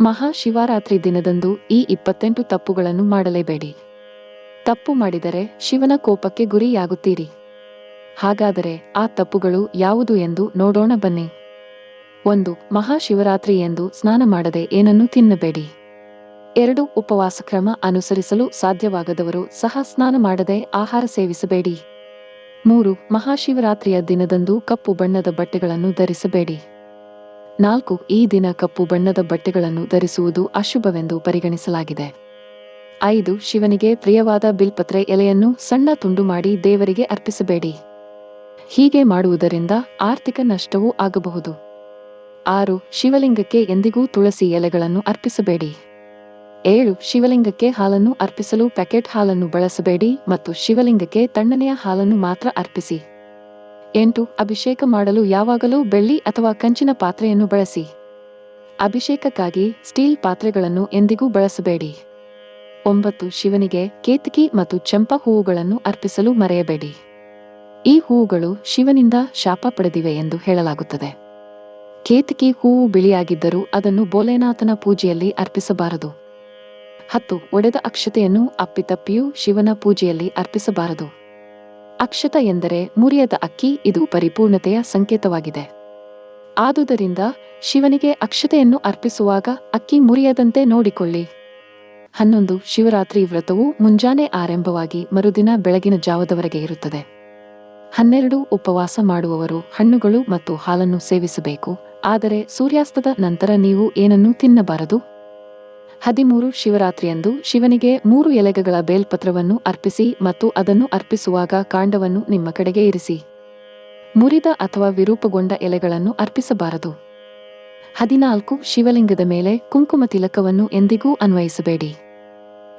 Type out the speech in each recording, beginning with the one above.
ಮಹಾಶಿವರಾತ್ರಿ ದಿನದಂದು ಈ ಇಪ್ಪತ್ತೆಂಟು ತಪ್ಪುಗಳನ್ನು ಮಾಡಲೇಬೇಡಿ. ತಪ್ಪು ಮಾಡಿದರೆ ಶಿವನ ಕೋಪಕ್ಕೆ ಗುರಿಯಾಗುತ್ತೀರಿ. ಹಾಗಾದರೆ ಆ ತಪ್ಪುಗಳು ಯಾವುದು ಎಂದು ನೋಡೋಣ ಬನ್ನಿ. ಒಂದು, ಮಹಾಶಿವರಾತ್ರಿ ಎಂದು ಸ್ನಾನ ಮಾಡದೆ ಏನನ್ನೂ ತಿನ್ನಬೇಡಿ. ಎರಡು, ಉಪವಾಸ ಕ್ರಮ ಅನುಸರಿಸಲು ಸಾಧ್ಯವಾಗದವರು ಸಹ ಸ್ನಾನ ಮಾಡದೆ ಆಹಾರ ಸೇವಿಸಬೇಡಿ. ಮೂರು, ಮಹಾಶಿವರಾತ್ರಿಯ ದಿನದಂದು ಕಪ್ಪು ಬಣ್ಣದ ಬಟ್ಟೆಗಳನ್ನು ಧರಿಸಬೇಡಿ. ನಾಲ್ಕು, ಈ ದಿನ ಕಪ್ಪು ಬಣ್ಣದ ಬಟ್ಟೆಗಳನ್ನು ಧರಿಸುವುದು ಅಶುಭವೆಂದು ಪರಿಗಣಿಸಲಾಗಿದೆ. ಐದು, ಶಿವನಿಗೆ ಪ್ರಿಯವಾದ ಬಿಲ್ಪತ್ರೆ ಎಲೆಯನ್ನು ಸಣ್ಣ ತುಂಡು ಮಾಡಿ ದೇವರಿಗೆ ಅರ್ಪಿಸಬೇಡಿ. ಹೀಗೆ ಮಾಡುವುದರಿಂದ ಆರ್ಥಿಕ ನಷ್ಟವೂ ಆಗಬಹುದು. ಆರು, ಶಿವಲಿಂಗಕ್ಕೆ ಎಂದಿಗೂ ತುಳಸಿ ಎಲೆಗಳನ್ನು ಅರ್ಪಿಸಬೇಡಿ. ಏಳು, ಶಿವಲಿಂಗಕ್ಕೆ ಹಾಲನ್ನು ಅರ್ಪಿಸಲು ಪ್ಯಾಕೆಟ್ ಹಾಲನ್ನು ಬಳಸಬೇಡಿ ಮತ್ತು ಶಿವಲಿಂಗಕ್ಕೆ ತಣ್ಣನೆಯ ಹಾಲನ್ನು ಮಾತ್ರ ಅರ್ಪಿಸಿ. ಎಂಟು, ಅಭಿಷೇಕ ಮಾಡಲು ಯಾವಾಗಲೂ ಬೆಳ್ಳಿ ಅಥವಾ ಕಂಚಿನ ಪಾತ್ರೆಯನ್ನು ಬಳಸಿ. ಅಭಿಷೇಕಕ್ಕಾಗಿ ಸ್ಟೀಲ್ ಪಾತ್ರೆಗಳನ್ನು ಎಂದಿಗೂ ಬಳಸಬೇಡಿ. ಒಂಬತ್ತು, ಶಿವನಿಗೆ ಕೇತಕಿ ಮತ್ತು ಚಂಪಾ ಹೂವುಗಳನ್ನು ಅರ್ಪಿಸಲು ಮರೆಯಬೇಡಿ. ಈ ಹೂವುಗಳು ಶಿವನಿಂದ ಶಾಪ ಪಡೆದಿವೆ ಎಂದು ಹೇಳಲಾಗುತ್ತದೆ. ಕೇತಕಿ ಹೂವು ಬಿಳಿಯಾಗಿದ್ದರೂ ಅದನ್ನು ಬೋಲೆನಾಥನ ಪೂಜೆಯಲ್ಲಿ ಅರ್ಪಿಸಬಾರದು. ಹತ್ತು, ಒಡೆದ ಅಕ್ಷತೆಯನ್ನು ಅಪ್ಪಿತಪ್ಪಿಯೂ ಶಿವನ ಪೂಜೆಯಲ್ಲಿ ಅರ್ಪಿಸಬಾರದು. ಅಕ್ಷತ ಎಂದರೆ ಮುರಿಯದ ಅಕ್ಕಿ, ಇದು ಪರಿಪೂರ್ಣತೆಯ ಸಂಕೇತವಾಗಿದೆ. ಆದುದರಿಂದ ಶಿವನಿಗೆ ಅಕ್ಷತೆಯನ್ನು ಅರ್ಪಿಸುವಾಗ ಅಕ್ಕಿ ಮುರಿಯದಂತೆ ನೋಡಿಕೊಳ್ಳಿ. ಹನ್ನೊಂದು, ಶಿವರಾತ್ರಿ ವ್ರತವು ಮುಂಜಾನೆ ಆರಂಭವಾಗಿ ಮರುದಿನ ಬೆಳಗಿನ ಜಾವದವರೆಗೆ ಇರುತ್ತದೆ. ಹನ್ನೆರಡು, ಉಪವಾಸ ಮಾಡುವವರು ಹಣ್ಣುಗಳು ಮತ್ತು ಹಾಲನ್ನು ಸೇವಿಸಬೇಕು, ಆದರೆ ಸೂರ್ಯಾಸ್ತದ ನಂತರ ನೀವು ಏನನ್ನೂ ತಿನ್ನಬಾರದು. ಹದಿಮೂರು ಶಿವರಾತ್ರಿಯಂದು ಶಿವನಿಗೆ ಮೂರು ಎಲೆಗಳ ಬೇಲ್ಪತ್ರವನ್ನು ಅರ್ಪಿಸಿ ಮತ್ತು ಅದನ್ನು ಅರ್ಪಿಸುವಾಗ ಕಾಂಡವನ್ನು ನಿಮ್ಮ ಕಡೆಗೆ ಇರಿಸಿ. ಮುರಿದ ಅಥವಾ ವಿರೂಪಗೊಂಡ ಎಲೆಗಳನ್ನು ಅರ್ಪಿಸಬಾರದು. ಹದಿನಾಲ್ಕು ಶಿವಲಿಂಗದ ಮೇಲೆ ಕುಂಕುಮ ತಿಲಕವನ್ನು ಎಂದಿಗೂ ಅನ್ವಯಿಸಬೇಡಿ.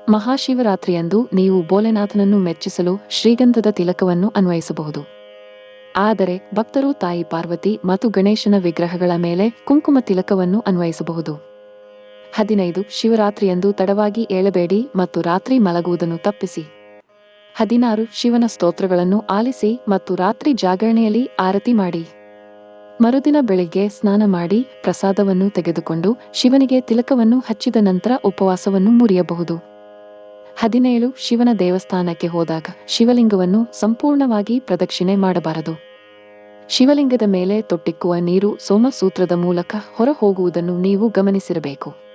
ಮಹಾಶಿವರಾತ್ರಿಯಂದು ನೀವು ಬೋಲೆನಾಥನನ್ನು ಮೆಚ್ಚಿಸಲು ಶ್ರೀಗಂಧದ ತಿಲಕವನ್ನು ಅನ್ವಯಿಸಬಹುದು. ಆದರೆ ಭಕ್ತರು ತಾಯಿ ಪಾರ್ವತಿ ಮತ್ತು ಗಣೇಶನ ವಿಗ್ರಹಗಳ ಮೇಲೆ ಕುಂಕುಮ ತಿಲಕವನ್ನು ಅನ್ವಯಿಸಬಹುದು. ಹದಿನೈದು ಶಿವರಾತ್ರಿಯಂದು ತಡವಾಗಿ ಏಳಬೇಡಿ ಮತ್ತು ರಾತ್ರಿ ಮಲಗುವುದನ್ನು ತಪ್ಪಿಸಿ. ಹದಿನಾರು, ಶಿವನ ಸ್ತೋತ್ರಗಳನ್ನು ಆಲಿಸಿ ಮತ್ತು ರಾತ್ರಿ ಜಾಗರಣೆಯಲ್ಲಿ ಆರತಿ ಮಾಡಿ. ಮರುದಿನ ಬೆಳಿಗ್ಗೆ ಸ್ನಾನ ಮಾಡಿ, ಪ್ರಸಾದವನ್ನು ತೆಗೆದುಕೊಂಡು ಶಿವನಿಗೆ ತಿಲಕವನ್ನು ಹಚ್ಚಿದ ನಂತರ ಉಪವಾಸವನ್ನು ಮುರಿಯಬಹುದು. ಹದಿನೇಳು, ಶಿವನ ದೇವಸ್ಥಾನಕ್ಕೆ ಹೋದಾಗ ಶಿವಲಿಂಗವನ್ನು ಸಂಪೂರ್ಣವಾಗಿ ಪ್ರದಕ್ಷಿಣೆ ಮಾಡಬಾರದು. ಶಿವಲಿಂಗದ ಮೇಲೆ ತೊಟ್ಟಿಕ್ಕುವ ನೀರು ಸೋಮಸೂತ್ರದ ಮೂಲಕ ಹೊರಹೋಗುವುದನ್ನು ನೀವು ಗಮನಿಸಿರಬೇಕು.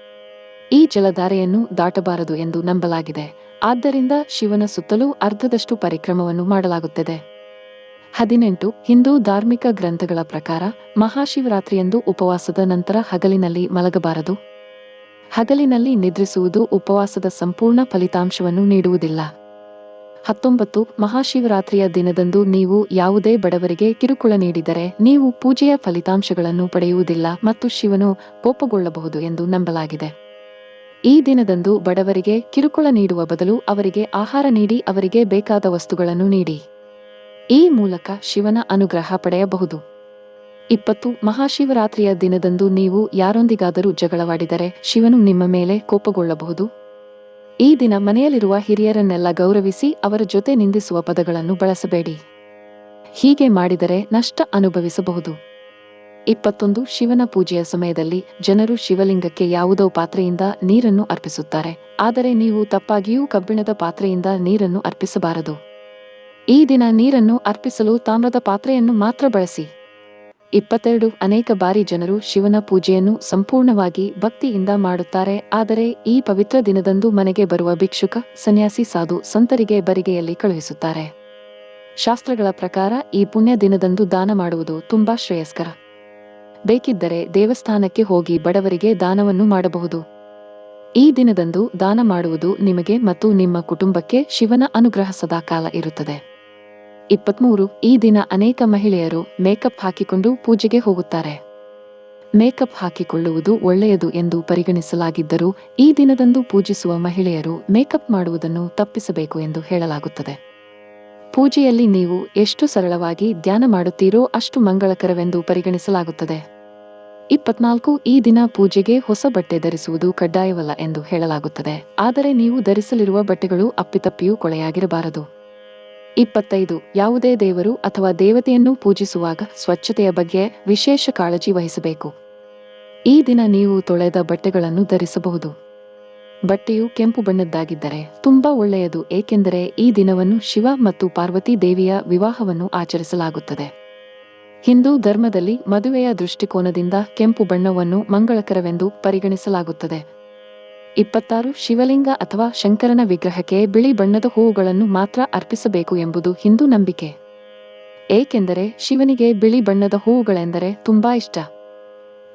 ಈ ಜಲಧಾರೆಯನ್ನು ದಾಟಬಾರದು ಎಂದು ನಂಬಲಾಗಿದೆ. ಆದ್ದರಿಂದ ಶಿವನ ಸುತ್ತಲೂ ಅರ್ಧದಷ್ಟು ಪರಿಕ್ರಮವನ್ನು ಮಾಡಲಾಗುತ್ತದೆ. ಹದಿನೆಂಟು. ಹಿಂದೂ ಧಾರ್ಮಿಕ ಗ್ರಂಥಗಳ ಪ್ರಕಾರ ಮಹಾಶಿವರಾತ್ರಿಯಂದು ಉಪವಾಸದ ನಂತರ ಹಗಲಿನಲ್ಲಿ ಮಲಗಬಾರದು. ಹಗಲಿನಲ್ಲಿ ನಿದ್ರಿಸುವುದು ಉಪವಾಸದ ಸಂಪೂರ್ಣ ಫಲಿತಾಂಶವನ್ನು ನೀಡುವುದಿಲ್ಲ. ಹತ್ತೊಂಬತ್ತು. ಮಹಾಶಿವರಾತ್ರಿಯ ದಿನದಂದು ನೀವು ಯಾವುದೇ ಬಡವರಿಗೆ ಕಿರುಕುಳ ನೀಡಿದರೆ ನೀವು ಪೂಜೆಯ ಫಲಿತಾಂಶಗಳನ್ನು ಪಡೆಯುವುದಿಲ್ಲ ಮತ್ತು ಶಿವನು ಕೋಪಗೊಳ್ಳಬಹುದು ಎಂದು ನಂಬಲಾಗಿದೆ. ಈ ದಿನದಂದು ಬಡವರಿಗೆ ಕಿರುಕುಳ ನೀಡುವ ಬದಲು ಅವರಿಗೆ ಆಹಾರ ನೀಡಿ ಅವರಿಗೆ ಬೇಕಾದ ವಸ್ತುಗಳನ್ನು ನೀಡಿ. ಈ ಮೂಲಕ ಶಿವನ ಅನುಗ್ರಹ ಪಡೆಯಬಹುದು. ಇಪ್ಪತ್ತು ಮಹಾಶಿವರಾತ್ರಿಯ ದಿನದಂದು ನೀವು ಯಾರೊಂದಿಗಾದರೂ ಜಗಳವಾಡಿದರೆ ಶಿವನು ನಿಮ್ಮ ಮೇಲೆ ಕೋಪಗೊಳ್ಳಬಹುದು. ಈ ದಿನ ಮನೆಯಲ್ಲಿರುವ ಹಿರಿಯರನ್ನೆಲ್ಲ ಗೌರವಿಸಿ ಅವರ ಜೊತೆ ನಿಂದಿಸುವ ಪದಗಳನ್ನು ಬಳಸಬೇಡಿ. ಹೀಗೆ ಮಾಡಿದರೆ ನಷ್ಟ ಅನುಭವಿಸಬಹುದು. ಇಪ್ಪತ್ತೊಂದು ಶಿವನ ಪೂಜೆಯ ಸಮಯದಲ್ಲಿ ಜನರು ಶಿವಲಿಂಗಕ್ಕೆ ಯಾವುದೋ ಪಾತ್ರೆಯಿಂದ ನೀರನ್ನು ಅರ್ಪಿಸುತ್ತಾರೆ. ಆದರೆ ನೀವು ತಪ್ಪಾಗಿಯೂ ಕಬ್ಬಿಣದ ಪಾತ್ರೆಯಿಂದ ನೀರನ್ನು ಅರ್ಪಿಸಬಾರದು. ಈ ದಿನ ನೀರನ್ನು ಅರ್ಪಿಸಲು ತಾಮ್ರದ ಪಾತ್ರೆಯನ್ನು ಮಾತ್ರ ಬಳಸಿ. ಇಪ್ಪತ್ತೆರಡು ಅನೇಕ ಬಾರಿ ಜನರು ಶಿವನ ಪೂಜೆಯನ್ನು ಸಂಪೂರ್ಣವಾಗಿ ಭಕ್ತಿಯಿಂದ ಮಾಡುತ್ತಾರೆ. ಆದರೆ ಈ ಪವಿತ್ರ ದಿನದಂದು ಮನೆಗೆ ಬರುವ ಭಿಕ್ಷುಕ, ಸನ್ಯಾಸಿ, ಸಾಧು, ಸಂತರಿಗೆ ಬರಿಗೆಯಲ್ಲಿ ಕಳುಹಿಸುತ್ತಾರೆ. ಶಾಸ್ತ್ರಗಳ ಪ್ರಕಾರ ಈ ಪುಣ್ಯ ದಿನದಂದು ದಾನ ಮಾಡುವುದು ತುಂಬಾ ಶ್ರೇಯಸ್ಕರ. ಬೇಕಿದ್ದರೆ ದೇವಸ್ಥಾನಕ್ಕೆ ಹೋಗಿ ಬಡವರಿಗೆ ದಾನವನ್ನು ಮಾಡಬಹುದು. ಈ ದಿನದಂದು ದಾನ ಮಾಡುವುದು ನಿಮಗೆ ಮತ್ತು ನಿಮ್ಮ ಕುಟುಂಬಕ್ಕೆ ಶಿವನ ಅನುಗ್ರಹ ಸದಾಕಾಲ ಇರುತ್ತದೆ. ಇಪ್ಪತ್ಮೂರು, ಈ ದಿನ ಅನೇಕ ಮಹಿಳೆಯರು ಮೇಕಪ್ ಹಾಕಿಕೊಂಡು ಪೂಜೆಗೆ ಹೋಗುತ್ತಾರೆ. ಮೇಕಪ್ ಹಾಕಿಕೊಳ್ಳುವುದು ಒಳ್ಳೆಯದು ಎಂದು ಪರಿಗಣಿಸಲಾಗಿದ್ದರೂ ಈ ದಿನದಂದು ಪೂಜಿಸುವ ಮಹಿಳೆಯರು ಮೇಕಪ್ ಮಾಡುವುದನ್ನು ತಪ್ಪಿಸಬೇಕು ಎಂದು ಹೇಳಲಾಗುತ್ತದೆ. ಪೂಜೆಯಲ್ಲಿ ನೀವು ಎಷ್ಟು ಸರಳವಾಗಿ ಧ್ಯಾನ ಮಾಡುತ್ತೀರೋ ಅಷ್ಟು ಮಂಗಳಕರವೆಂದು ಪರಿಗಣಿಸಲಾಗುತ್ತದೆ. ಇಪ್ಪತ್ನಾಲ್ಕು ಈ ದಿನ ಪೂಜೆಗೆ ಹೊಸ ಬಟ್ಟೆ ಧರಿಸುವುದು ಕಡ್ಡಾಯವಲ್ಲ ಎಂದು ಹೇಳಲಾಗುತ್ತದೆ. ಆದರೆ ನೀವು ಧರಿಸಲಿರುವ ಬಟ್ಟೆಗಳು ಅಪ್ಪಿತಪ್ಪಿಯೂ ಕೊಳೆಯಾಗಿರಬಾರದು. ಇಪ್ಪತ್ತೈದು. ಯಾವುದೇ ದೇವರು ಅಥವಾ ದೇವತೆಯನ್ನು ಪೂಜಿಸುವಾಗ ಸ್ವಚ್ಛತೆಯ ಬಗ್ಗೆ ವಿಶೇಷ ಕಾಳಜಿ ವಹಿಸಬೇಕು. ಈ ದಿನ ನೀವು ತೊಳೆದ ಬಟ್ಟೆಗಳನ್ನು ಧರಿಸಬಹುದು. ಬಟ್ಟೆಯು ಕೆಂಪು ಬಣ್ಣದ್ದಾಗಿದ್ದರೆ ತುಂಬಾ ಒಳ್ಳೆಯದು, ಏಕೆಂದರೆ ಈ ದಿನವನ್ನು ಶಿವ ಮತ್ತು ಪಾರ್ವತಿ ದೇವಿಯ ವಿವಾಹವನ್ನು ಆಚರಿಸಲಾಗುತ್ತದೆ. ಹಿಂದೂ ಧರ್ಮದಲ್ಲಿ ಮದುವೆಯ ದೃಷ್ಟಿಕೋನದಿಂದ ಕೆಂಪು ಬಣ್ಣವನ್ನು ಮಂಗಳಕರವೆಂದು ಪರಿಗಣಿಸಲಾಗುತ್ತದೆ. ಇಪ್ಪತ್ತಾರು, ಶಿವಲಿಂಗ ಅಥವಾ ಶಂಕರನ ವಿಗ್ರಹಕ್ಕೆ ಬಿಳಿ ಬಣ್ಣದ ಹೂವುಗಳನ್ನು ಮಾತ್ರ ಅರ್ಪಿಸಬೇಕು ಎಂಬುದು ಹಿಂದೂ ನಂಬಿಕೆ. ಏಕೆಂದರೆ ಶಿವನಿಗೆ ಬಿಳಿ ಬಣ್ಣದ ಹೂವುಗಳೆಂದರೆ ತುಂಬಾ ಇಷ್ಟ.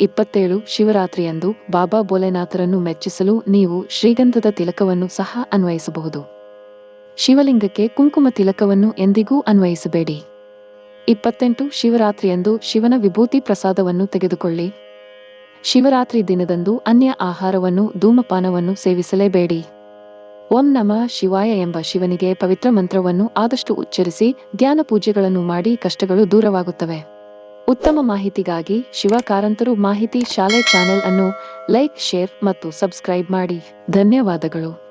ಇಪ್ಪತ್ತೇಳು, ಶಿವರಾತ್ರಿಯಂದು ಬಾಬಾ ಭೋಲೆನಾಥರನ್ನು ಮೆಚ್ಚಿಸಲು ನೀವು ಶ್ರೀಗಂಧದ ತಿಲಕವನ್ನು ಸಹ ಅನ್ವಯಿಸಬಹುದು. ಶಿವಲಿಂಗಕ್ಕೆ ಕುಂಕುಮ ತಿಲಕವನ್ನು ಎಂದಿಗೂ ಅನ್ವಯಿಸಬೇಡಿ. ಇಪ್ಪತ್ತೆಂಟು ಶಿವರಾತ್ರಿಯಂದು ಶಿವನ ವಿಭೂತಿ ಪ್ರಸಾದವನ್ನು ತೆಗೆದುಕೊಳ್ಳಿ. ಶಿವರಾತ್ರಿ ದಿನದಂದು ಅನ್ಯ ಆಹಾರವನ್ನು, ಧೂಮಪಾನವನ್ನು ಸೇವಿಸಲೇಬೇಡಿ. ಓಂ ನಮ ಶಿವಾಯ ಎಂಬ ಶಿವನಿಗೆ ಪವಿತ್ರ ಮಂತ್ರವನ್ನು ಆದಷ್ಟು ಉಚ್ಚರಿಸಿ ಧ್ಯಾನ ಪೂಜೆಗಳನ್ನು ಮಾಡಿ ಕಷ್ಟಗಳು ದೂರವಾಗುತ್ತವೆ. ಉತ್ತಮ ಮಾಹಿತಿಗಾಗಿ ಶಿವ ಕಾರಂತರು ಮಾಹಿತಿ ಶಾಲೆ ಚಾನೆಲ್ ಅನ್ನು ಲೈಕ್, ಶೇರ್ ಮತ್ತು ಸಬ್ಸ್ಕ್ರೈಬ್ ಮಾಡಿ. ಧನ್ಯವಾದಗಳು.